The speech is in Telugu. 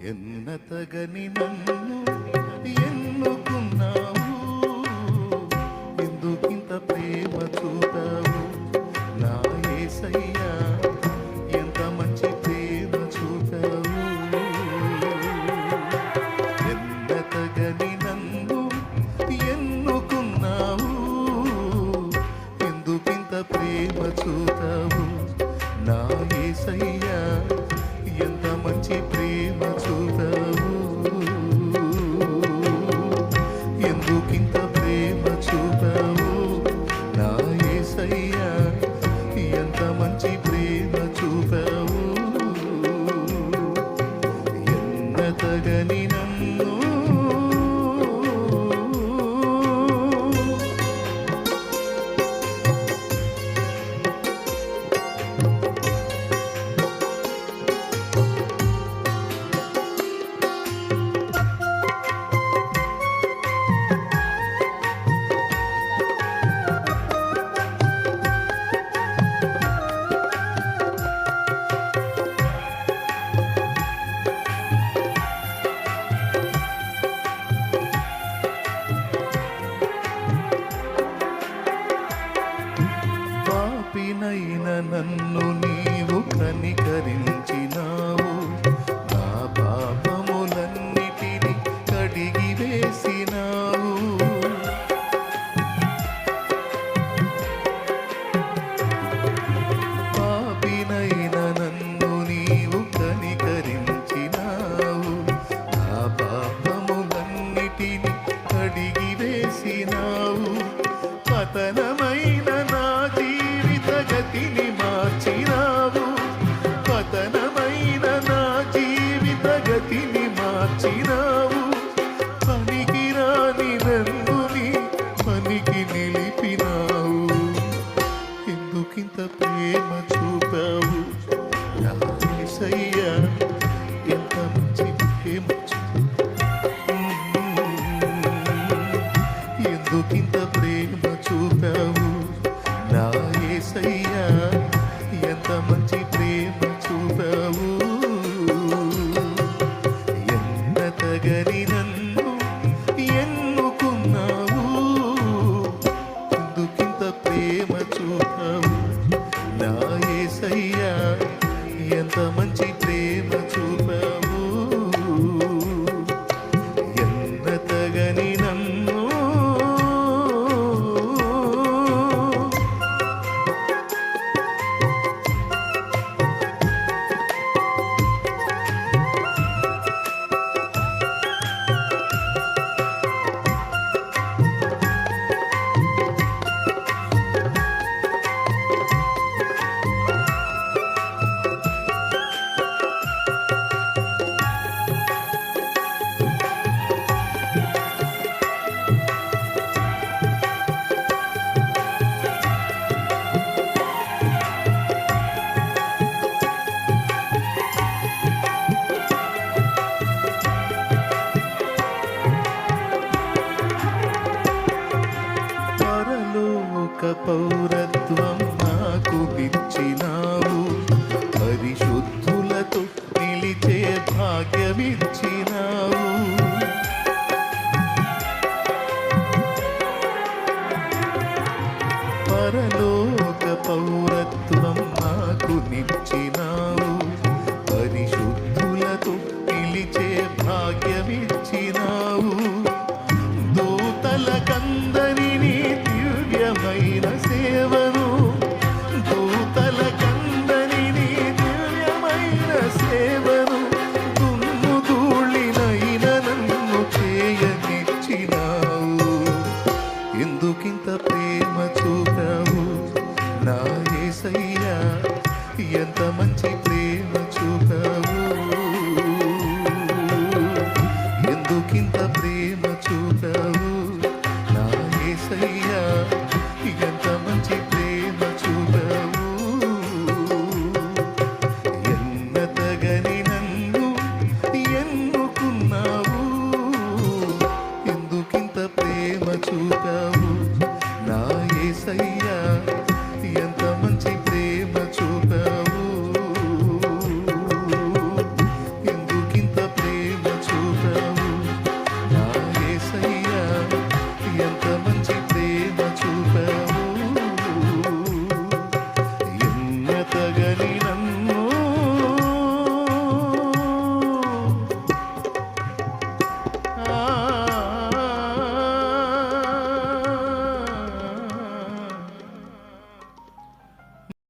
ఎన్నతగని నన్ను ఎన్నుకున్నావు? ఎందుకింత ప్రేమ చూతావు? చూపావు కనికరించినావు నా పాపములన్నిటిని కడిగి వేసినావు. పాపినైన నన్ను నీవు కనికరించినావు. నా పాపములన్నిటిని కడిగి వేసినావు. పతనమైన నా జీవిత గతిని మార్చినావు పనికిరాని నన్ను నీ పనికి నిలిపినావు. ఎందుకింత ప్రేమ చూపావు? నా యేసయ్యా ఎంత మంచి ప్రేమ ఎందుకింత ప్రేమ చూపావు? నా Be.